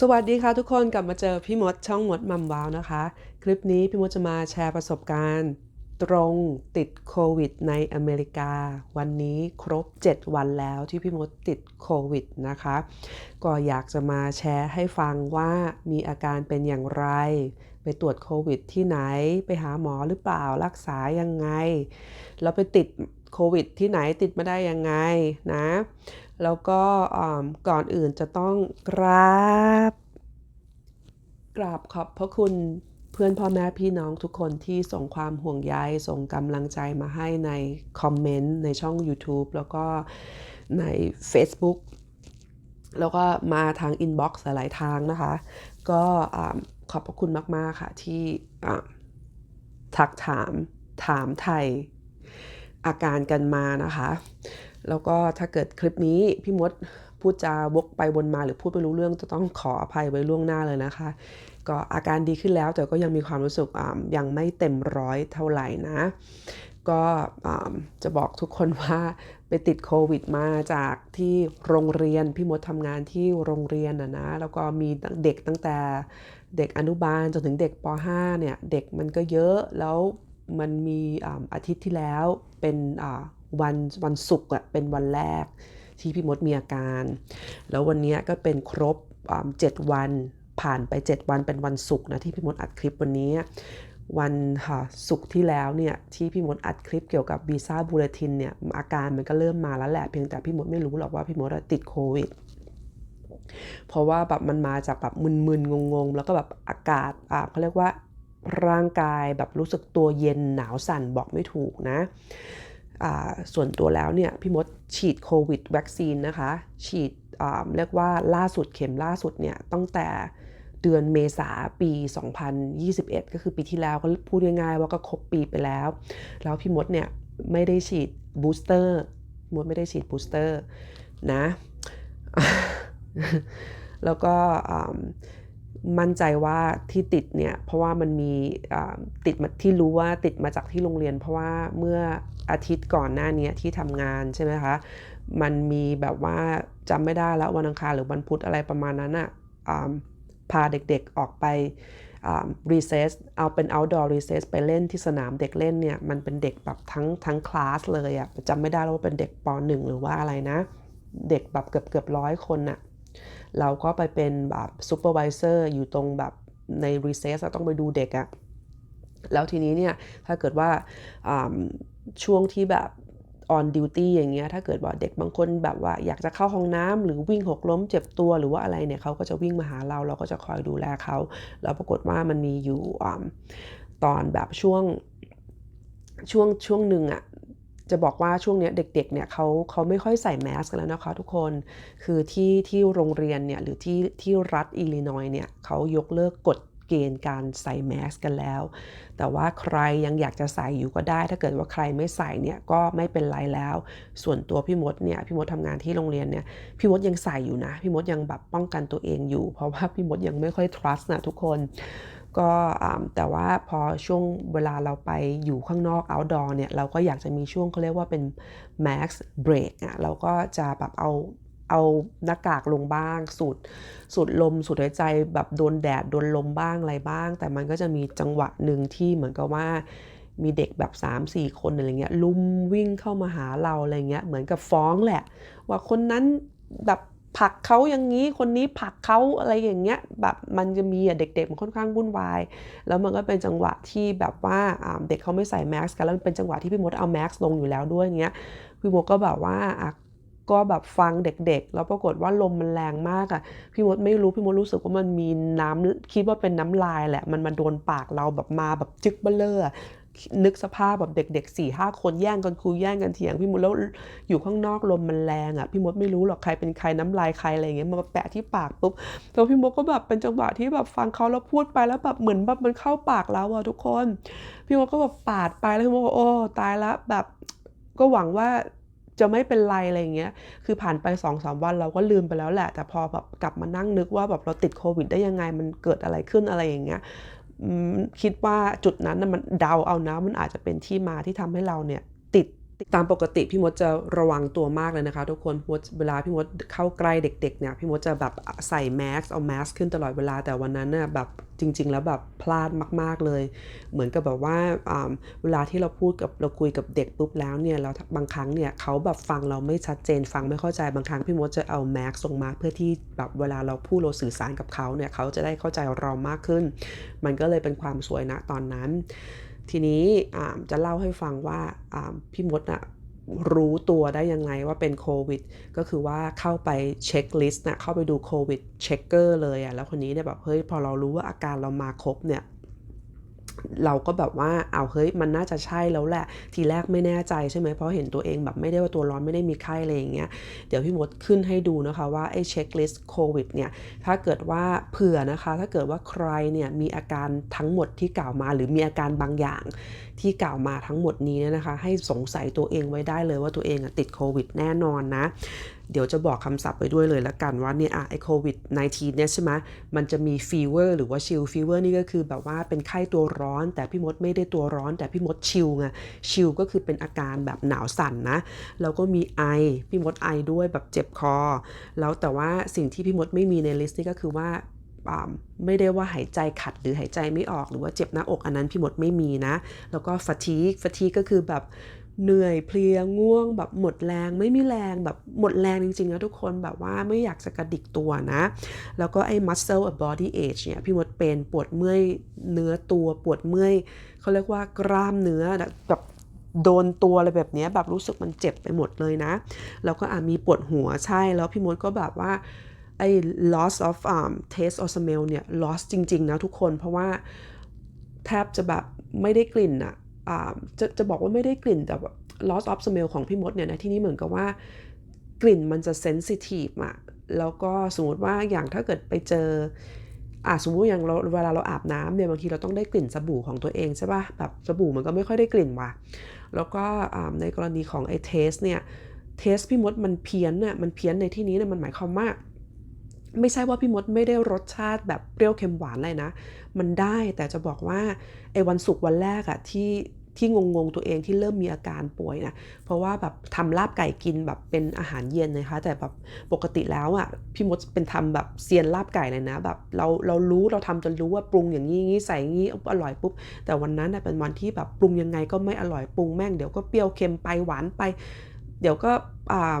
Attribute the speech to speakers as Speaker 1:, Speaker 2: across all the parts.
Speaker 1: สวัสดีค่ะทุกคนกลับมาเจอพี่มดช่องมดมัมวาวนะคะ คลิปนี้พี่มดจะมาแชร์ประสบการณ์ ตรงติดโควิดในอเมริกา วันนี้ครบ 7 วันแล้วที่พี่มดติดโควิดนะคะ ก็อยากจะมาแชร์ให้ฟังว่ามีอาการเป็นอย่างไร ไปตรวจโควิดที่ไหน ไปหาหมอหรือเปล่ารักษายังไง แล้วไปติด โควิดที่ไหนติดมาได้ยังไงนะ แล้วก็ก่อนอื่นจะต้องกราบ กราบขอบพระคุณเพื่อนพ่อแม่พี่น้องทุกคนที่ส่งความห่วงใยส่งกำลังใจมาให้ในคอมเมนต์ในช่อง YouTube แล้วก็ใน Facebook แล้วก็มาทางอินบ็อกซ์หลายทางนะคะ ก็ขอบพระคุณมาก ๆ ค่ะที่ทักถามถามไทย อาการกันมานะคะ แล้วก็ถ้าเกิดคลิปนี้พี่มดพูดจาวกไปวนมาหรือพูดไม่รู้เรื่องจะต้องขออภัยไว้ล่วงหน้าเลยนะคะ ก็อาการดีขึ้นแล้วแต่ก็ยังมีความรู้สึกยังไม่เต็มร้อยเท่าไหร่นะ ก็จะบอกทุกคนว่าไปติดโควิดมาจากที่โรงเรียน พี่มดทำงานที่โรงเรียนนะนะ แล้วก็มีเด็กตั้งแต่เด็กอนุบาลจนถึงเด็กป .5 เนี่ย เด็กมันก็เยอะแล้วมันมีอาทิตย์ที่แล้ว เป็นวันวันศุกร์อะเป็นวันแรกที่พี่มดมีอาการ แล้ววันนี้ก็เป็นครบเจ็ดวันผ่านไป 7 วันเป็นวันศุกร์นะที่พี่มดอัดคลิปวันนี้ วันค่ะศุกร์ที่แล้วเนี่ยที่พี่มดอัดคลิปเกี่ยวกับวีซ่าบูเลตินเนี่ยอาการมันก็เริ่มมาแล้วแหละเพียงแต่พี่มดไม่รู้หรอกว่าพี่มดติดโควิดเพราะว่าแบบมันมาจากแบบมึนๆงงๆ แล้วก็แบบอากาศอ่าเขาเรียกว่า ร่างกายแบบรู้สึกตัวเย็นหนาวสั่นบอกไม่ถูกนะส่วนตัวแล้วเนี่ยพี่มดฉีดโควิดวัคซีนนะคะ ฉีดเรียกว่าล่าสุดเข็มล่าสุดเนี่ยตั้งแต่เดือนเมษาปี 2021 ก็คือปีที่แล้วก็พูดง่ายๆว่าก็ครบปีไปแล้ว แล้วพี่มดเนี่ยไม่ได้ฉีดบูสเตอร์มดไม่ได้ฉีดบูสเตอร์นะ แล้วก็ มั่นใจว่าที่ติดเนี่ยเพราะว่ามันมีติดมาที่รู้ว่าติดมาจากที่โรงเรียน เพราะว่าเมื่ออาทิตย์ก่อนหน้านี้ที่ทำงานใช่ไหมคะมันมีแบบว่าจำไม่ได้แล้ววันอังคารหรือวันพุธอะไรประมาณนั้นอะ่ะพาเด็กๆออกไป recess เอาเป็น outdoor recess ไปเล่นที่สนามเด็กเล่นเนี่ยมันเป็นเด็กแบบทั้งทั้งคลาสเลยอะจำไม่ได้แล้วว่าเป็นเด็กป .1 หรือว่าอะไรนะ เด็กแบบเกือบเกือบร้อยคนน่ะ เราก็ไปเป็นแบบซูเปอร์วิเซอร์อยู่ตรงแบบใน recess ต้องไปดูเด็กอะแล้วทีนี้เนี่ย ถ้าเกิดว่าช่วงที่แบบ on duty อย่างเงี้ย ถ้าเกิดว่าเด็กบางคนแบบว่าอยากจะเข้าห้องน้ำหรือวิ่งหกล้มเจ็บตัวหรือว่าอะไรเนี่ยเขาก็จะวิ่งมาหาเราเราก็จะคอยดูแลเขาแล้วปรากฏว่ามันมีอยู่ตอนแบบช่วงช่วงช่วงหนึ่งอะ จะบอกว่าช่วงนี้เด็กๆเนี่ยเขาเขาไม่ค่อยใส่แมสกันแล้วนะคะทุกคน คือที่ที่โรงเรียนเนี่ยหรือที่ที่รัฐอิลลินอยเนี่ยเขายกเลิกกฎเกณฑ์การใส่แมสกันแล้ว แต่ว่าใครยังอยากจะใส่อยู่ก็ได้ ถ้าเกิดว่าใครไม่ใส่เนี่ยก็ไม่เป็นไรแล้ว ส่วนตัวพี่มดเนี่ยพี่มดทำงานที่โรงเรียนเนี่ยพี่มดยังใส่อยู่นะ พี่มดยังแบบป้องกันตัวเองอยู่ เพราะว่าพี่มดยังไม่ค่อย trust นะทุกคน ก็แต่ว่าพอช่วงเวลาเราไปอยู่ข้างนอก outdoor เนี่ย เราก็อยากจะมีช่วงเขาเรียกว่าเป็น max break อะเราก็จะแบบเอาเอาหน้ากากลงบ้างสูดสูดลมสูดหายใจแบบโดนแดดโดนลมบ้างอะไรบ้าง แต่มันก็จะมีจังหวะหนึ่งที่เหมือนกับว่ามีเด็กแบบ 3-4 คนอะไรเงี้ยลุมวิ่งเข้ามาหาเราอะไรเงี้ยเหมือนกับฟ้องแหละ ว่าคนนั้นแบบ ผักเขาอย่างนี้ คนนี้ผักเขาอะไรอย่างเงี้ย แบบมันจะมีอะเด็กๆมันค่อนข้างวุ่นวาย แล้วมันก็เป็นจังหวะที่แบบว่าเด็กเขาไม่ใส่แมสกัน แล้วเป็นจังหวะที่พี่มดเอาแมสลงอยู่แล้วด้วยเงี้ย พี่มดก็แบบว่าก็แบบฟังเด็กๆ แล้วปรากฏว่าลมมันแรงมากอะ่ะ พี่มดไม่รู้ พี่มดรู้สึกว่ามันมีน้ำคิดว่าเป็นน้ำลายแหละ มันมาโดนปากเราแบบมาแบบจึกเบลเลอร์ นึกสภาพแบบเด็กๆสี่ห้าคนแย่งกันคุยแย่งกันเถียงพี่มดแล้วอยู่ข้างนอกลมมันแรงอะ่ะพี่มดไม่รู้หรอกใครเป็นใครน้ำลายใครอะไรเงี้ยมาแปะที่ปากปุ๊บแล้วพี่มดก็แบบเป็นจังหวะที่แบบฟังเขาแล้วพูดไปแล้วแบบเหมือนแบบมันเข้าปากเราอะทุกคน พี่มดก็แบบปาดไปแล้วพี่มดก็โอ้ตายละแบบก็หวังว่าจะไม่เป็นไรอะไรเงี้ย คือผ่านไป2อสวันเราก็ลืมไปแล้วแหละ แต่พอแบบกลับมานั่งนึกว่าแบบเราติดโควิดได้ยังไง มันเกิดอะไรขึ้นอะไรอย่างเงี้ย คิดว่าจุดนั้นมันเดาเอานะมันอาจจะเป็นที่มาที่ทำให้เราเนี่ยติด ตามปกติพี่มดจะระวังตัวมากเลยนะคะ ทุกคนมดเวลาพี่มดเข้าใกล้เด็ก ๆ เนี่ยพี่มดจะแบบใส่แมสเอาแมสขึ้นตลอดเวลาแต่วันนั้นน่ะแบบจริง ๆ แล้วแบบพลาดมาก ๆเลย เหมือนกับแบบว่าอ่าเวลาที่เราพูดกับเราคุยกับเด็กปุ๊บแล้วเนี่ยเราบางครั้งเนี่ยเขาแบบฟังเราไม่ชัดเจนฟังไม่เข้าใจบางครั้งพี่มดจะเอาแมสส่งมาเพื่อที่แบบเวลาเราพูดเราสื่อสารกับเขาเนี่ยเขาจะได้เข้าใจเรามากขึ้น มันก็เลยเป็นความสวยนะตอนนั้น ทีนี้จะเล่าให้ฟังว่าพี่มดนะรู้ตัวได้ยังไงว่าเป็นโควิด ก็คือว่าเข้าไปเช็คลิสต์นะเข้าไปดูโควิดเช็คเกอร์เลยอะแล้วคนนี้เนี่ยแบบเฮ้ยพอเรารู้ว่าอาการเรามาครบเนี่ย เราก็แบบว่าเอาเฮ้ยมันน่าจะใช่แล้วแหละ ทีแรกไม่แน่ใจใช่ไหมเพราะเห็นตัวเองแบบไม่ได้ว่าตัวร้อนไม่ได้มีไข้อะไรอย่างเงี้ยเดี๋ยวพี่มดขึ้นให้ดูนะคะว่าไอ้เช็คลิสต์โควิดเนี่ยถ้าเกิดว่าเผื่อนะคะ ถ้าเกิดว่าใครเนี่ยมีอาการทั้งหมดที่กล่าวมา หรือมีอาการบางอย่างที่กล่าวมาทั้งหมดนี้นะคะ ให้สงสัยตัวเองไว้ได้เลยว่าตัวเองติดโควิดแน่นอนนะ เดี๋ยวจะบอกคำศัพท์ไปด้วยเลยละกันว่าเนี่ยอะไอโควิด -19 เนี่ยใช่ไหมมันจะมีฟีเวอร์หรือว่าชิลฟีเวอร์นี่ก็คือแบบว่าเป็นไข้ตัวร้อน แต่พี่มดไม่ได้ตัวร้อน แต่พี่มดชิลไงชิลก็คือเป็นอาการแบบหนาวสั่นนะ แล้วก็มีไอ พี่มดไอด้วยแบบเจ็บคอ แล้วแต่ว่าสิ่งที่พี่มดไม่มีในลิสต์นี่ก็คือว่าไม่ได้ว่าหายใจขัดหรือหายใจไม่ออกหรือว่าเจ็บหน้าอกอันนั้นพี่มดไม่มีนะ แล้วก็ฟาทีกฟาทีก็คือแบบ เหนื่อยเพลียง่วง แบบหมดแรงไม่มีแรงแบบหมดแรงจริงๆนะทุกคนแบบว่าไม่อยากจะกระดิกตัวนะ แล้วก็ไอ้ muscle body age เนี่ยพี่มดเป็นปวดเมื่อยเนื้อตัวปวดเมื่อยเขาเรียกว่ากล้ามเนื้อแบบโดนตัวอะไรแบบนี้แบบรู้สึกมันเจ็บไปหมดเลยนะ แล้วก็อามีปวดหัวใช่แล้วพี่มดก็แบบว่าไอ้ loss of um, taste or smell เนี่ย loss จริง ๆ นะทุกคนเพราะว่าแทบจะแบบไม่ได้กลิ่นอะ จะจะบอกว่าไม่ได้กลิ่นแต่แบบ loss of smell ของพี่มดเนี่ยนะที่นี่เหมือนกับว่ากลิ่นมันจะ sensitive อะแล้วก็สมมติว่าอย่างถ้าเกิดไปเจออะสมมติอย่างเราเวลาเราอาบน้ำเนี่ยบางทีเราต้องได้กลิ่นสบู่ของตัวเองใช่ปะแบบสบู่มันก็ไม่ค่อยได้กลิ่นว่ะ แล้วก็ในกรณีของไอ้เทสเนี่ยเทสพี่มดมันเพี้ยนน่ะมันเพี้ยนในที่นี้เนี่ยมันหมายความว่า ไม่ใช่ว่าพี่มดไม่ได้รสชาติแบบเปรี้ยวเค็มหวานเลยนะ มันได้แต่จะบอกว่าไอ้วันศุกร์วันแรกอะที่ที่งงๆตัวเองที่เริ่มมีอาการป่วยนะ เพราะว่าแบบทำลาบไก่กินแบบเป็นอาหารเย็นนะคะ แต่แบบปกติแล้วอะ่ะพี่มดเป็นทำแบบเซียนลาบไก่เลยนะแบบเราเรารู้เราทำจนรู้ว่าปรุงอย่างนี้งี้ใส่งี้อร่อยปุ๊บแต่วันนั้นเป็นวันที่แบบปรุงยังไงก็ไม่อร่อยปรุงแม่งเดี๋ยวก็เปรี้ยวเค็มไปหวานไป เดี๋ยวก็อ่า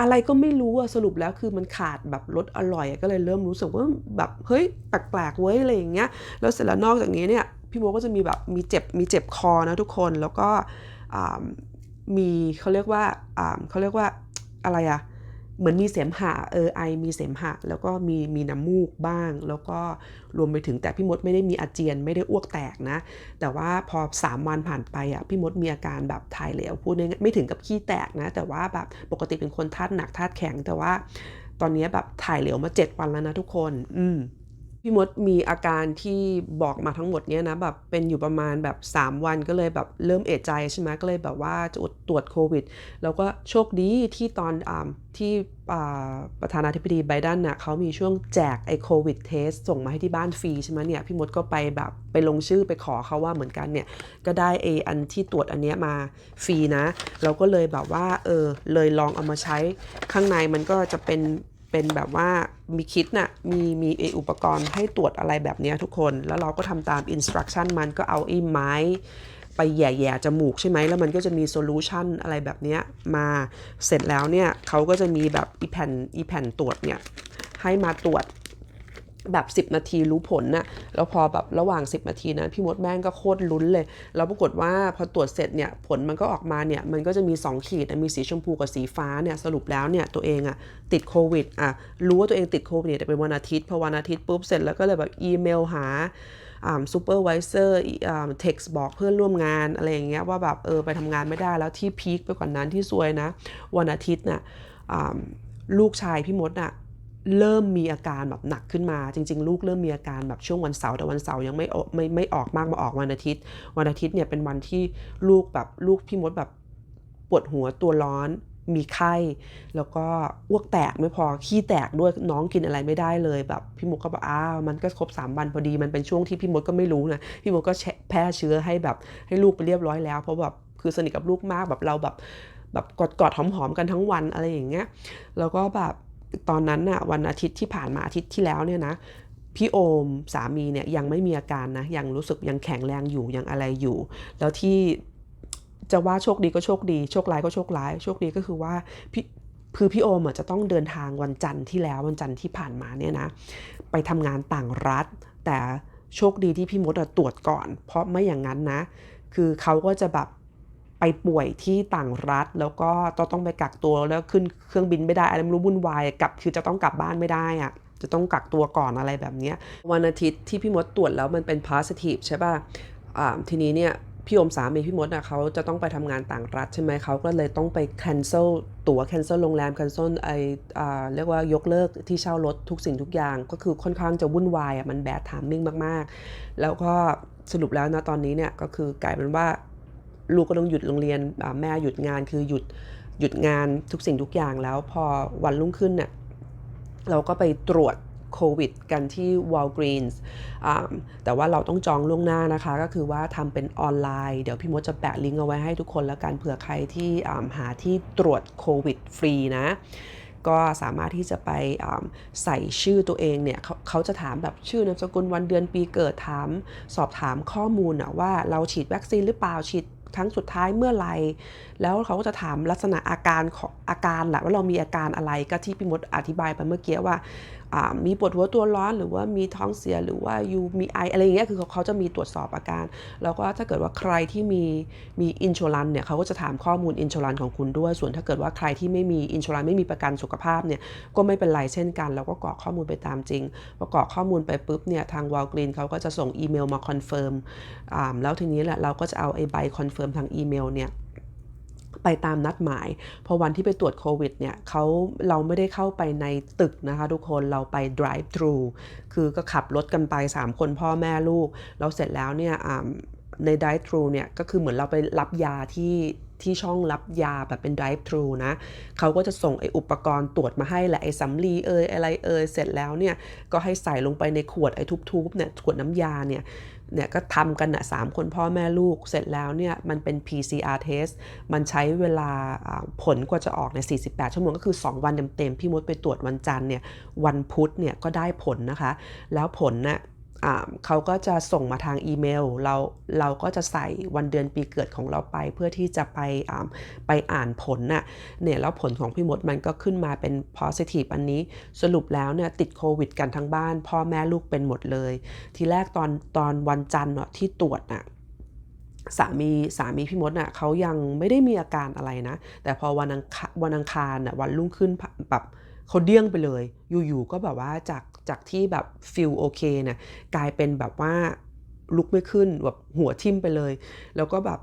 Speaker 1: อะไรก็ไม่รู้อะสรุปแล้วคือมันขาดแบบรสอร่อยก็เลยเริ่มรู้สึกว่าแบบเฮ้ยแปลกๆเว้ยอะไรอย่างเงี้ยแล้วเสร็จแล้วนอกจากนี้เนี่ยพี่โบก็จะมีแบบมีเจ็บมีเจ็บคอนะทุกคนแล้วก็มีเขาเรียกว่าเขาเรียกว่าอะไรอะ เหมือนมีเสมหะเออไอมีเสมหะ แล้วก็มีมีน้ำมูกบ้าง แล้วก็รวมไปถึงแต่พี่มดไม่ได้มีอาเจียนไม่ได้อ้วกแตกนะ แต่ว่าพอ 3 วันผ่านไปอะพี่มดมีอาการแบบถ่ายเหลวพูดง่ายไม่ถึงกับขี้แตกนะ แต่ว่าแบบปกติเป็นคนธาตุหนักธาตุแข็ง แต่ว่า ตอนนี้แบบถ่ายเหลวมา 7 วันแล้วนะทุกคน อืม พี่มดมีอาการที่บอกมาทั้งหมดเนี้ยนะแบบเป็นอยู่ประมาณแบบ 3 วันก็เลยแบบเริ่มเอะใจใช่ไหมก็เลยแบบว่าจะตรวจโควิด แล้วก็โชคดีที่ตอนอที่ประธานาธิบดีไบเดนน่ะเขามีช่วงแจกไอโควิดเทสส่งมาให้ที่บ้านฟรีใช่ไหมเนี่ยพี่มดก็ไปแบบไปลงชื่อไปขอเขาว่าเหมือนกันเนี่ยก็ได้ไออันที่ตรวจอันเนี้ยมาฟรีนะเราก็เลยแบบว่าเออเลยลองเอามาใช้ข้างในมันก็จะเป็น เป็นแบบว่ามีคิดนะ่ะมีมีอุปกรณ์ให้ตรวจอะไรแบบนี้ทุกคน แล้วเราก็ทำตามอินสตรักชั่นมันก็เอาไอ้ไม้ไปแย่ๆจมูกใช่ไหม แล้วมันก็จะมีโซลูชันอะไรแบบนี้มาเสร็จแล้วเนี่ยเขาก็จะมีแบบอีแผ่นอีแผ่นตรวจเนี่ยให้มาตรวจ แบบ 10 นาทีรู้ผลนะ่ะแล้วพอแบบระหว่าง 10 นาทีนะพี่มดแม่งก็โคตรลุ้นเลย แล้วปรากฏว่าพอตรวจเสร็จเนี่ยผลมันก็ออกมาเนี่ยมันก็จะมี 2 ขีดมีสีชมพูกับสีฟ้าเนี่ยสรุปแล้วเนี่ยตัวเองอะติดโควิดอะรู้ว่าตัวเองติดโควิดแต่เป็นวันอาทิตย์พอวันอาทิตย์ปุ๊บเสร็จแล้วก็เลยแบบอีเมลหาซูเปอร์วิเซอร์เท็กซ์บอกเพื่อนร่วมงานอะไรอย่างเงี้ยว่าแบบเออไปทำงานไม่ได้แล้วที่พีคไปกว่านั้นที่ซวยนะ วันอาทิตย์น่ะลูกชายพี่มดน่ะ เริ่มมีอาการแบบหนักขึ้นมา จริง ๆ ลูกเริ่มมีอาการแบบช่วงวันเสาร์แต่วันเสาร์ยังไม่ไม่ไม่ออกมากมาออกวันอาทิตย์ วันอาทิตย์เนี่ยเป็นวันที่ลูกแบบลูกพี่มดแบบปวดหัวตัวร้อน มีไข้ แล้วก็อ้วกแตกไม่พอขี้แตกด้วยน้องกินอะไรไม่ได้เลยแบบพี่มดก็บอกอ้าวมันก็ครบ3วันพอดีมันเป็นช่วงที่พี่มดก็ไม่รู้นะพี่มดก็แพร่เชื้อให้แบบให้ลูกไปเรียบร้อยแล้ว เพราะแบบคือสนิทกับลูกมากแบบเราแบบแบบกอดกอดหอมๆกันทั้งวันอะไรอย่างเงี้ยแล้วก็แบบ ตอนนั้นน่ะวันอาทิตย์ที่ผ่านมาอาทิตย์ที่แล้วเนี่ยนะพี่โอมสามีเนี่ยยังไม่มีอาการนะยังรู้สึกยังแข็งแรงอยู่ยังอะไรอยู่ แล้วที่จะว่าโชคดีก็โชคดี โชคร้ายก็โชคร้าย โชคดีก็คือว่าพี่คือพี่โอมจะต้องเดินทางวันจันทร์ที่แล้ววันจันทร์ที่ผ่านมาเนี่ยนะไปทำงานต่างรัฐ แต่โชคดีที่พี่มดตรวจก่อน เพราะไม่อย่างนั้นนะ คือเขาก็จะแบบ ไปป่วยที่ต่างรัฐ แล้วก็ต้องไปกักตัวแล้วขึ้นเครื่องบินไม่ได้อะไรไม่รู้วุ่นวายกลับคือจะต้องกลับบ้านไม่ได้อะจะต้องกักตัวก่อนอะไรแบบนี้วันอาทิตย์ที่พี่มดตรวจแล้วมันเป็น positive ใช่ป่ะทีนี้เนี่ยพี่อมสามีพี่มดอะเขาจะต้องไปทำงานต่างรัฐใช่ไหมเขาก็เลยต้องไป cancel ตั๋ว cancel โรงแรม cancel ไอเรียกว่ายกเลิกที่เช่ารถทุกสิ่งทุกอย่าง ก็คือค่อนข้างจะวุ่นวายอะมันแบดทามมิ่งมาก ๆ แล้วก็สรุปแล้วนะตอนนี้เนี่ยก็คือกลายเป็นว่า ลูกก็ต้องหยุดโรงเรียนแม่หยุดงานคือหยุดหยุดงานทุกสิ่งทุกอย่างแล้วพอวันรุ่งขึ้นเนี่ยเราก็ไปตรวจโควิดกันที่ Walgreens แต่ว่าเราต้องจองล่วงหน้านะคะ ก็คือว่าทำเป็นออนไลน์ เดี๋ยวพี่มดจะแปะลิงก์เอาไว้ให้ทุกคนแล้วกันเผื่อใครที่หาที่ตรวจโควิดฟรีนะ ก็สามารถที่จะไปใส่ชื่อตัวเองเนี่ยเขาเขาจะถามแบบชื่อนามสกุลวันเดือนปีเกิดถาม สอบถามข้อมูลนะว่าเราฉีดวัคซีนหรือเปล่าฉีด ครั้งสุดท้ายเมื่อไรแล้วเขาก็จะถามลักษณะอาการของอาการแหละว่าเรามีอาการอะไรก็ที่พี่มดอธิบายไปเมื่อกี้ว่ามีปวดหัวตัวร้อน หรือว่ามีท้องเสียหรือว่ายูมีไออะไรอย่างเงี้ยคือเขาจะมีตรวจสอบอาการ แล้วก็ถ้าเกิดว่าใครที่มีมีอินชอรันเนี่ยเขาก็จะถามข้อมูลอินชอรันของคุณด้วย ส่วนถ้าเกิดว่าใครที่ไม่มีอินชอรันไม่มีประกันสุขภาพเนี่ยก็ไม่เป็นไรเช่นกันเราก็กรอกข้อมูลไปตามจริงพอกรอกข้อมูลไปปุ๊บเนี่ยทางวอลกรีนเขาก็จะส่งอีเมลมาคอนเฟิร์มแล้วทีนี้แหละเราก็จะเอาไอ้ใบคอนเฟิร์มทางอีเมลเนี่ยไปตามนัดหมาย พอวันที่ไปตรวจโควิดเนี่ยเขาเราไม่ได้เข้าไปในตึกนะคะทุกคนเราไป drive thru คือก็ขับรถกันไป 3 คนพ่อแม่ลูกเราเสร็จแล้วเนี่ยใน drive thru เนี่ยก็คือเหมือนเราไปรับยาที่ที่ช่องรับยาแบบเป็น drive thru นะเขาก็จะส่งไอ้อุปกรณ์ตรวจมาให้แหละไอ้สำลีเอยอะไรเอยเสร็จแล้วเนี่ยก็ให้ใส่ลงไปในขวดไอ้ทุบๆเนี่ยขวดน้ำยาเนี่ย เนี่ยก็ทำกันนะสามคนพ่อแม่ลูกเสร็จแล้วเนี่ยมันเป็น PCR test มันใช้เวลาผลกว่าจะออกใน 48 ชั่วโมงก็คือ 2 วันเต็มๆพี่มดไปตรวจวันจันทร์เนี่ยวันพุธเนี่ยก็ได้ผลนะคะ แล้วผลนะ่ะ เขาก็จะส่งมาทางอีเมล เราเราก็จะใส่วันเดือนปีเกิดของเราไปเพื่อที่จะไปไปอ่านผลน่ะเนี่ยแล้วผลของพี่มดมันก็ขึ้นมาเป็น positive อันนี้ สรุปแล้วเนี่ยติดโควิดกันทั้งบ้าน พ่อแม่ลูกเป็นหมดเลย ทีแรกตอนตอนวันจันทร์เนาะที่ตรวจน่ะสามีสามีพี่มดน่ะเขายังไม่ได้มีอาการอะไรนะ แต่พอวันอังคารวันอังคารน่ะวันรุ่งขึ้นแบบ เขาเดี้ยงไปเลย อยู่ๆก็แบบว่าจากจากที่แบบฟิลโอเคเนี่ยกลายเป็นแบบว่าลุกไม่ขึ้นแบบหัวทิ่มไปเลย แล้วก็แบบ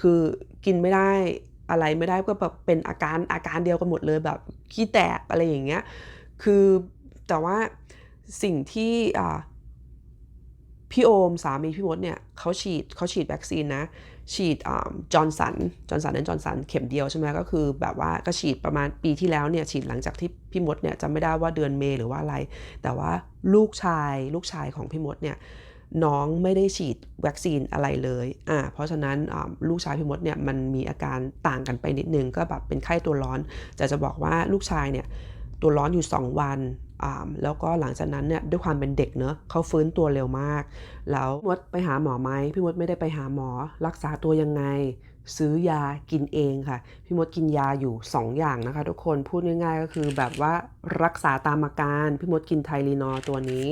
Speaker 1: คือกินไม่ได้อะไรไม่ได้ก็แบบเป็นอาการอาการเดียวกันหมดเลยแบบขี้แตกอะไรอย่างเงี้ยคือแต่ว่าสิ่งที่พี่โอมสามีพี่มดเนี่ยเขาฉีดเขาฉีดวัคซีนนะ ฉีดจอร์นสันจอร์นสันนั้นจอร์นสันเข็มเดียวใช่ไหมก็คือแบบว่าก็ฉีดประมาณปีที่แล้วเนี่ยฉีดหลังจากที่พี่มดเนี่ยจำไม่ได้ว่าเดือนเมย์หรือว่าอะไร แต่ว่าลูกชายลูกชายของพี่มดเนี่ยน้องไม่ได้ฉีดวัคซีนอะไรเลยอ่าเพราะฉะนั้นลูกชายพี่มดเนี่ยมันมีอาการต่างกันไปนิดนึงก็แบบเป็นไข้ตัวร้อน แต่จะบอกว่าลูกชายเนี่ยตัวร้อนอยู่ 2 วัน แล้วก็หลังจากนั้นเนี่ยด้วยความเป็นเด็กเนอะเขาฟื้นตัวเร็วมาก แล้วมดไปหาหมอไหมพี่มดไม่ได้ไปหาหมอ รักษาตัวยังไง ซื้อยากินเองค่ะ พี่มดกินยาอยู่ 2 อย่างนะคะ ทุกคนพูดง่ายๆ ก็คือแบบว่ารักษาตามอาการ พี่มดกินไทลีนอตัวนี้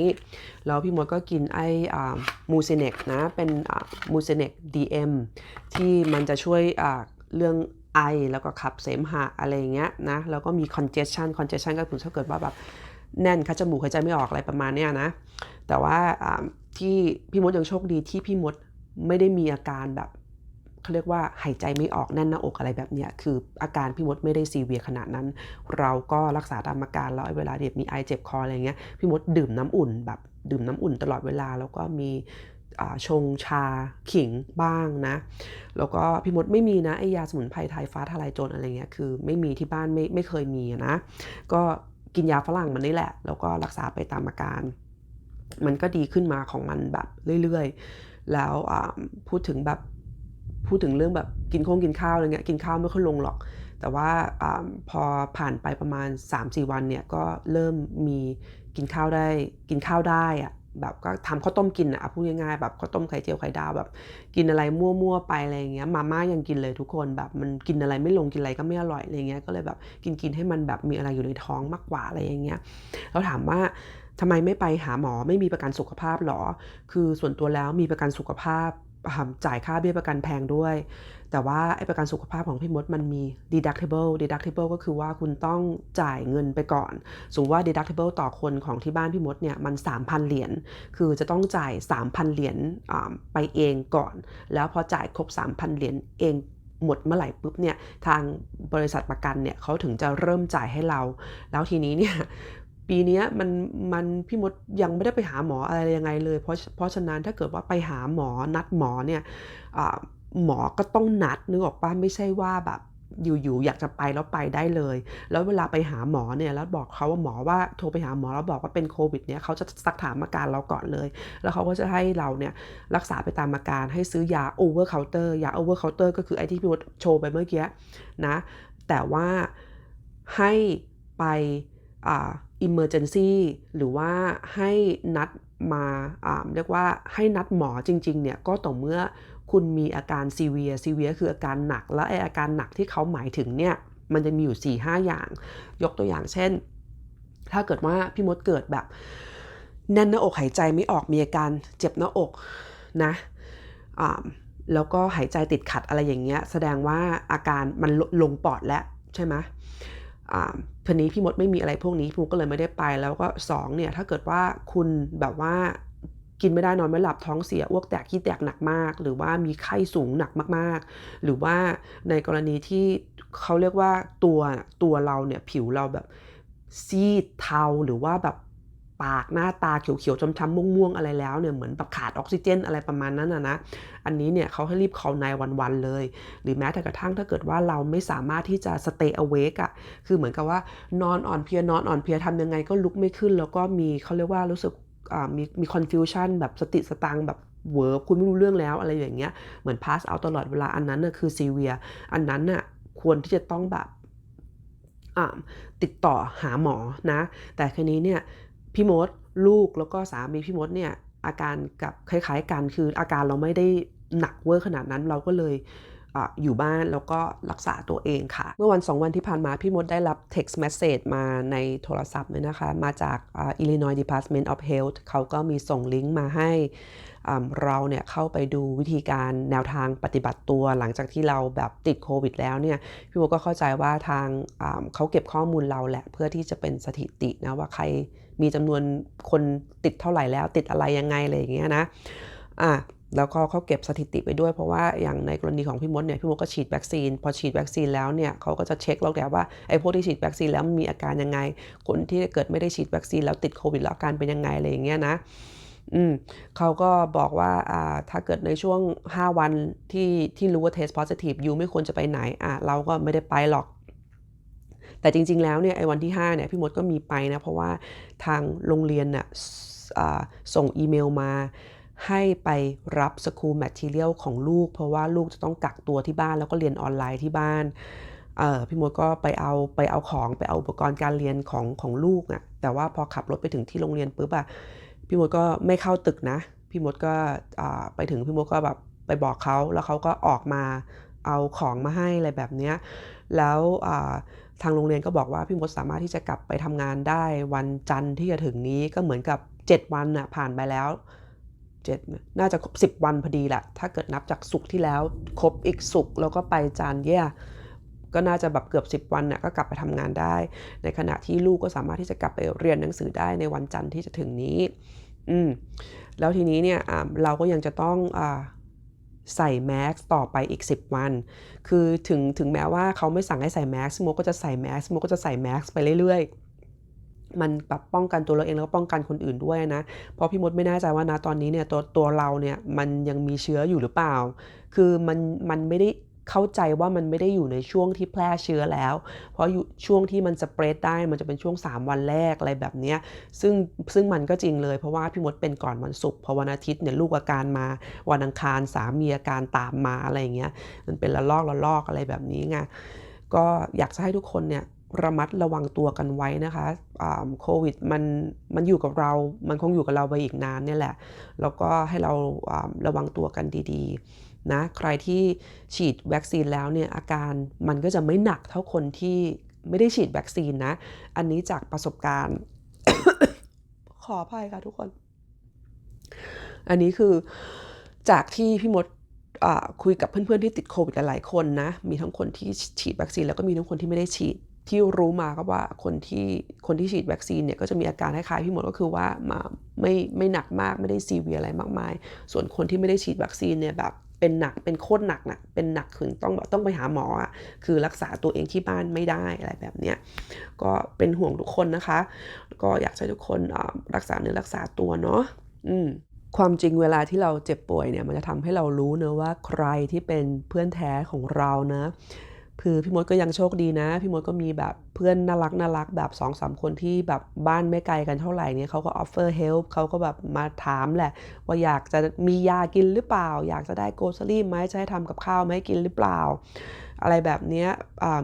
Speaker 1: แล้วพี่มดก็กินไอ้มูเซเนกนะ เป็นมูเซเนก DM ที่มันจะช่วยเรื่องไอแล้วก็ขับเสมหะอะไรเงี้ยนะแล้วก็มี congestion congestion ก็คือถ้าเกิดว่าแบบ แน่นคัดจมูกหายใจไม่ออกอะไรประมาณนี้นะ แต่ว่าที่พี่มดยังโชคดีที่พี่มดไม่ได้มีอาการแบบเขาเรียกว่าหายใจไม่ออกแน่นหน้าอกอะไรแบบนี้คืออาการพี่มดไม่ได้ซีเวียขนาดนั้น เราก็รักษาตามอาการแล้วเวลาเด็กมีไอเจ็บคออะไรเงี้ยพี่มดดื่มน้ำอุ่นแบบดื่มน้ำอุ่นตลอดเวลาแล้วก็มีชงชาขิงบ้างนะ แล้วก็พี่มดไม่มีนะไอยาสมุนไพรไทยฟ้าทลายโจรอะไรเงี้ยคือไม่มีที่บ้านไม่ไม่เคยมีนะ ก็ กินยาฝรั่งมันนี่แหละ แล้วก็รักษาไปตามอาการ มันก็ดีขึ้นมาของมันแบบเรื่อยๆ แล้วพูดถึงแบบพูดถึงเรื่องแบบกินโค้งกินข้าวอะไรเงี้ยกินข้าวไม่ค่อยลงหรอก แต่ว่าอพอผ่านไปประมาณ 3-4 วันเนี่ยก็เริ่มมีกินข้าวได้กินข้าวได้อะ แบบก็ทำข้าวต้มกินอะพูดง่ายๆแบบข้าวต้มไข่เจียวไข่ดาวแบบ กินอะไรมั่วๆไปอะไรอย่างเงี้ยมาม่ายังกินเลยทุกคนแบบมันกินอะไรไม่ลงกินอะไรก็ไม่อร่อยอะไรเงี้ยก็เลยแบบกินกินให้มันแบบมีอะไรอยู่ในท้องมากกว่าอะไรอย่างเงี้ยเราถามว่าทำไมไม่ไปหาหมอไม่มีประกันสุขภาพหรอ คือส่วนตัวแล้วมีประกันสุขภาพจ่ายค่าเบี้ยประกันแพงด้วย แต่ว่าไอ้ประกันสุขภาพของพี่มดมันมี deductible deductible ก็คือว่าคุณต้องจ่ายเงินไปก่อน สมมติว่า deductible ต่อคนของที่บ้านพี่มดเนี่ยมัน 3,000 เหรียญ คือจะต้องจ่าย 3,000 เหรียญไปเองก่อน แล้วพอจ่ายครบ 3,000 เหรียญเองหมดเมื่อไหร่ปุ๊บเนี่ยทางบริษัทประกันเนี่ยเขาถึงจะเริ่มจ่ายให้เรา แล้วทีนี้เนี่ยปีนี้มันมันพี่มดยังไม่ได้ไปหาหมออะไรยังไงเลย เพราะเพราะฉะนั้นถ้าเกิดว่าไปหาหมอนัดหมอเนี่ย หมอก็ต้องนัดนึกออกป้าไม่ใช่ว่าแบบอยู่ๆอยากจะไปแล้วไปได้เลย แล้วเวลาไปหาหมอเนี่ยแล้วบอกเขาว่าหมอว่าโทรไปหาหมอแล้วบอกว่าเป็นโควิดเนี่ยเขาจะสักถามอาการเราก่อนเลย แล้วเขาก็จะให้เราเนี่ยรักษาไปตามอาการให้ซื้อยาโอเวอร์เคาน์เตอร์ยาโอเวอร์เคาน์เตอร์ก็คือไอที่พี่มดโชว์ไปเมื่อกี้นะ แต่ว่าให้ไปอ่า emergency หรือว่าให้นัดมาเรียกว่าให้นัดหมอจริงๆเนี่ยก็ต่อเมื่อ คุณมีอาการซีเวียซีเวียคืออาการหนัก และไออาการหนักที่เขาหมายถึงเนี่ย มันจะมีอยู่4 5อย่าง ยกตัวอย่างเช่น ถ้าเกิดว่าพี่มดเกิดแบบ แน่นหน้าอกหายใจไม่ออกมีอาการเจ็บหน้าอกนะแล้วก็หายใจติดขัดอะไรอย่างเงี้ย แสดงว่าอาการมันลงปอดแล้วใช่ไหมทีนี้พี่มดไม่มีอะไรพวกนี้พี่มดก็เลยไม่ได้ไป แล้วก็2เนี่ยถ้าเกิดว่าคุณแบบว่า กินไม่ได้นอนไม่หลับท้องเสียอ้วกแตกขี้แตกหนักมาก หรือว่ามีไข้สูงหนักมากๆ หรือว่าในกรณีที่เขาเรียกว่าตัวตัวเราเนี่ยผิวเราแบบซีดเทาหรือว่าแบบปากหน้าตาเขียวๆช้ำๆม่วงๆอะไรแล้วเนี่ยเหมือนแบบขาดออกซิเจนอะไรประมาณนั้นนะนะอันนี้เนี่ยเขาให้รีบเขาในวันๆเลย หรือแม้แต่กระทั่งถ้าเกิดว่าเราไม่สามารถที่จะ stay awake อะคือเหมือนกับว่านอนอ่อนเพลียนอนอ่อนเพลียทำยังไงก็ลุกไม่ขึ้น แล้วก็มีเขาเรียกว่ารู้สึก มีมี confusion แบบสติสตังแบบเวิร์บคุณไม่รู้เรื่องแล้วอะไรอย่างเงี้ยเหมือน pass out ตลอดเวลาอันนั้นน่ะคือ severe อันนั้นน่ะควรที่จะต้องแบบติดต่อหาหมอนะ แต่คืนนี้เนี่ยพี่มดลูกแล้วก็สามีพี่มดเนี่ยอาการกับคล้ายๆกันคืออาการเราไม่ได้หนักเวอร์ขนาดนั้นเราก็เลย อยู่บ้านแล้วก็รักษาตัวเองค่ะ เมื่อวันสองวันที่ผ่านมาพี่มดได้รับ text message มาในโทรศัพท์เลยนะคะ มาจาก Illinois Department of Health เขาก็มีส่งลิงก์มาให้เราเนี่ยเข้าไปดูวิธีการแนวทางปฏิบัติตัวหลังจากที่เราแบบติดโควิดแล้วเนี่ยพี่โมก็เข้าใจว่าทางเขาเก็บข้อมูลเราแหละเพื่อที่จะเป็นสถิตินะว่าใครมีจำนวนคนติดเท่าไหร่แล้วติดอะไรยังไงอะไรอย่างเงี้ยนะอะ แล้วก็เขาเก็บสถิติไปด้วยเพราะว่าอย่างในกรณีของพี่มดเนี่ยพี่มดก็ฉีดวัคซีน พอฉีดวัคซีนแล้วเนี่ยเขาก็จะเช็คเราแกว่าไอ้พวกที่ฉีดวัคซีนแล้วมีอาการยังไง คนที่เกิดไม่ได้ฉีดวัคซีนแล้วติดโควิดแล้วอาการเป็นยังไงอะไรอย่างเงี้ยนะอืมเขาก็บอกว่าอ่าถ้าเกิดในช่วง 5 วันที่ที่รู้ว่าเทส positive ยูไม่ควรจะไปไหนอะเราก็ไม่ได้ไปหรอก แต่จริง ๆ แล้วเนี่ยไอ้วันที่5เนี่ยพี่มดก็มีไปนะเพราะว่าทางโรงเรียนน่ะส่งอีเมลมา ให้ไปรับสคูแมทเทียลของลูก เพราะว่าลูกจะต้องกักตัวที่บ้านแล้วก็เรียนออนไลน์ที่บ้านพี่มดก็ไปเอาไปเอาของไปเอาอุปกรณ์การเรียนของของลูกอะ่ะแต่ว่าพอขับรถไปถึงที่โรงเรียนปุ๊บอะพี่มดก็ไม่เข้าตึกนะ พี่มดก็ไปถึงพี่มดก็แบบไปบอกเขาแล้วเขาก็ออกมาเอาของมาให้อะไรแบบเนี้ยแล้วทางโรงเรียนก็บอกว่าพี่มดสามารถที่จะกลับไปทำงานได้วันจันทร์ที่จะถึงนี้ก็เหมือนกับ 7 วันน่ะผ่านไปแล้ว 7 น่าจะครบ 10 วันพอดีแหละ ถ้าเกิดนับจากสุกที่แล้ว ครบอีกสุกแล้วก็ไปจานเย่ก็น่าจะแบบเกือบ 10 วันน่ะก็กลับไปทำงานได้ ในขณะที่ลูกก็สามารถที่จะกลับไปเรียนหนังสือได้ในวันจันทร์ที่จะถึงนี้ อืม แล้วทีนี้เนี่ยเราก็ยังจะต้องอใส่แมสต่อไปอีก 10 วัน คือถึงถึงแม้ว่าเขาไม่สั่งให้ใส่แมสโมก็จะใส่แมสโมก็จะใส่แมสไปเรื่อยๆ มันแบบป้องกันตัวเราเองแล้วก็ป้องกันคนอื่นด้วยนะ เพราะพี่มดไม่แน่ใจว่านะตอนนี้เนี่ยตัวตัวเราเนี่ยมันยังมีเชื้ออยู่หรือเปล่า คือมันมันไม่ได้เข้าใจว่ามันไม่ได้อยู่ในช่วงที่แพร่เชื้อแล้ว เพราะอยู่ช่วงที่มันสเปรดได้มันจะเป็นช่วง 3 วันแรกอะไรแบบเนี้ยซึ่งซึ่งมันก็จริงเลยเพราะว่าพี่มดเป็นก่อนวันศุกร์พอวันอาทิตย์เนี่ยลูกอาการมา วันอังคารสามีอาการตามมาอะไรอย่างเงี้ยมันเป็นละลอกละลอกอะไรแบบนี้ไงก็อยากจะให้ทุกคนเนี่ย ระมัดระวังตัวกันไว้นะคะโควิดมันมันอยู่กับเรา มันคงอยู่กับเราไปอีกนานเนี่ยแหละ แล้วก็ให้เราาระวังตัวกันดีๆนะใครที่ฉีดวัคซีนแล้วเนี่ยอาการมันก็จะไม่หนักเท่าคนที่ไม่ได้ฉีดวัคซีนนะ อันนี้จากประสบการณ์ ขออภัยค่ะทุกคน อันนี้คือจากที่พี่มดคุยกับเพื่อนๆที่ติดโควิดหลายๆคนนะ มีทั้งคนที่ฉีดวัคซีนแล้วก็มีทั้งคนที่ไม่ได้ฉีด ที่รู้มาก็ว่าคนที่คนที่ฉีดวัคซีนเนี่ยก็จะมีอาการคล้ายๆพี่หมดก็คือว่ามาไม่ไม่หนักมากไม่ได้ซีเวียอะไรมากมาย ส่วนคนที่ไม่ได้ฉีดวัคซีนเนี่ยแบบเป็นหนักเป็นโคตรหนักนะเป็นหนักถึงต้องต้องไปหาหมออะคือรักษาตัวเองที่บ้านไม่ได้อะไรแบบเนี้ยก็เป็นห่วงทุกคนนะคะ ก็อยากให้ทุกคนรักษาเนื้อรักษาตัวเนาะอืมความจริงเวลาที่เราเจ็บป่วยเนี่ยมันจะทำให้เรารู้เนะว่าใครที่เป็นเพื่อนแท้ของเรานะ คือพี่มดก็ยังโชคดีนะ พี่มดก็มีแบบเพื่อนน่ารักน่ารักแบบ2อสามคนที่แบบบ้านไม่ไกลกันเท่าไหร่เนี่ยเขาก็ออฟเฟอร์เฮลป์เขาก็แบบมาถามแหละ ว่าอยากจะมียากินหรือเปล่า อยากจะได้โกซารี่ไหมจะให้ทำกับข้าวไหมกินหรือเปล่า อะไรแบบนี้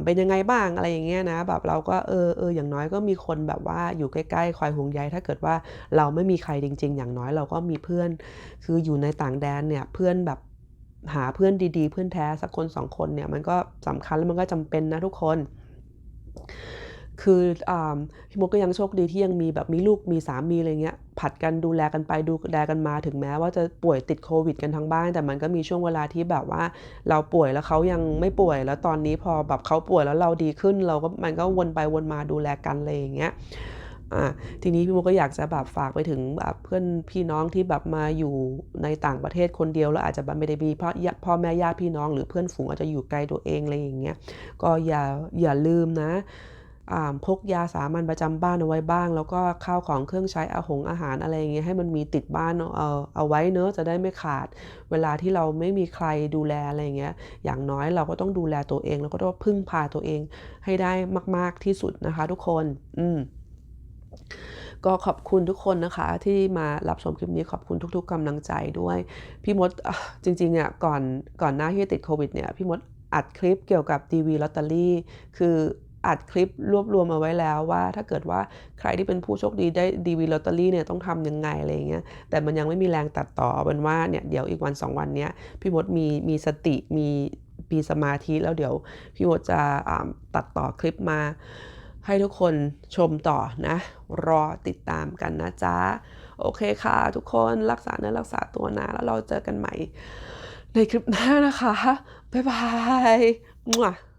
Speaker 1: เป็นยังไงบ้างอะไรอย่างเงี้ยนะ แบบเราก็เออเอออย่างน้อยก็มีคนแบบว่าอยู่ใกล้ๆคอยห่วงใยถ้าเกิดว่าเราไม่มีใครจริง ๆ อย่างน้อยเราก็มีเพื่อน คืออยู่ในต่างแดนเนี่ยเพื่อนแบบ หาเพื่อนดีๆ เพื่อนแท้สักคนสองคนเนี่ยมันก็สำคัญแล้วมันก็จำเป็นนะทุกคน คืออพี่มดก็ยังโชคดีที่ยังมีแบบมีลูกมีสามีอะไรเงี้ยผัดกันดูแลกันไปดูแลกันมาถึงแม้ว่าจะป่วยติดโควิดกันทั้งบ้าน แต่มันก็มีช่วงเวลาที่แบบว่า เราป่วยแล้วเขายังไม่ป่วย แล้วตอนนี้พอแบบเขาป่วยแล้วเราดีขึ้น เราก็มันก็วนไปวนมาดูแลกันอะไรอย่างเงี้ย อ่าทีนี้พี่โมก็อยากจะแบบฝากไปถึงแบบเพื่อนพี่น้องที่แบบมาอยู่ในต่างประเทศคนเดียวแล้วอาจจะแบบไม่ได้มีพ่อพ่อแม่ญาติพี่น้อง หรือเพื่อนฝูงอาจจะอยู่ไกลตัวเองอะไรอย่างเงี้ยก็อย่าอย่าลืมนะพกยาสามัญประจำบ้านเอาไว้บ้าง แล้วก็ข้าวของเครื่องใช้อาหงอาหารอะไรอย่างเงี้ยให้มันมีติดบ้านเอาเอาไว้เนอะจะได้ไม่ขาด เวลาที่เราไม่มีใครดูแลอะไรอย่างเงี้ยอย่างน้อยเราก็ต้องดูแลตัวเอง แล้วก็ต้องพึ่งพาตัวเองให้ได้มาก ๆที่สุดนะคะ ทุกคน อืม ก็ขอบคุณทุกคนนะคะที่มารับชมคลิปนี้ขอบคุณทุก ๆกำลังใจด้วย พี่มดจริงๆเนี่ยก่อนก่อนหน้าที่ติดโควิดเนี่ยพี่มดอัดคลิปเกี่ยวกับดีวีลอตเตอรี่ คืออัดคลิปรวบรวมเอาไว้แล้วว่า ถ้าเกิดว่าใครที่เป็นผู้โชคดีได้ดีวีลอตเตอรี่เนี่ยต้องทำยังไงอะไรอย่างเงี้ยแต่มันยังไม่มีแรงตัดต่อเอาเป็นว่าเนี่ยเดี๋ยวอีกวันสองวันเนี้ยพี่มดมีมีสติมีมีสมาธิแล้วเดี๋ยวพี่มดจะตัดต่อคลิปมา ให้ทุกคนชมต่อนะ รอติดตามกันนะจ๊ะ โอเคค่ะ ทุกคนรักษาเนื้อรักษาตัวนะ แล้วเราเจอกันใหม่ ในคลิปหน้านะคะ บ๊ายบาย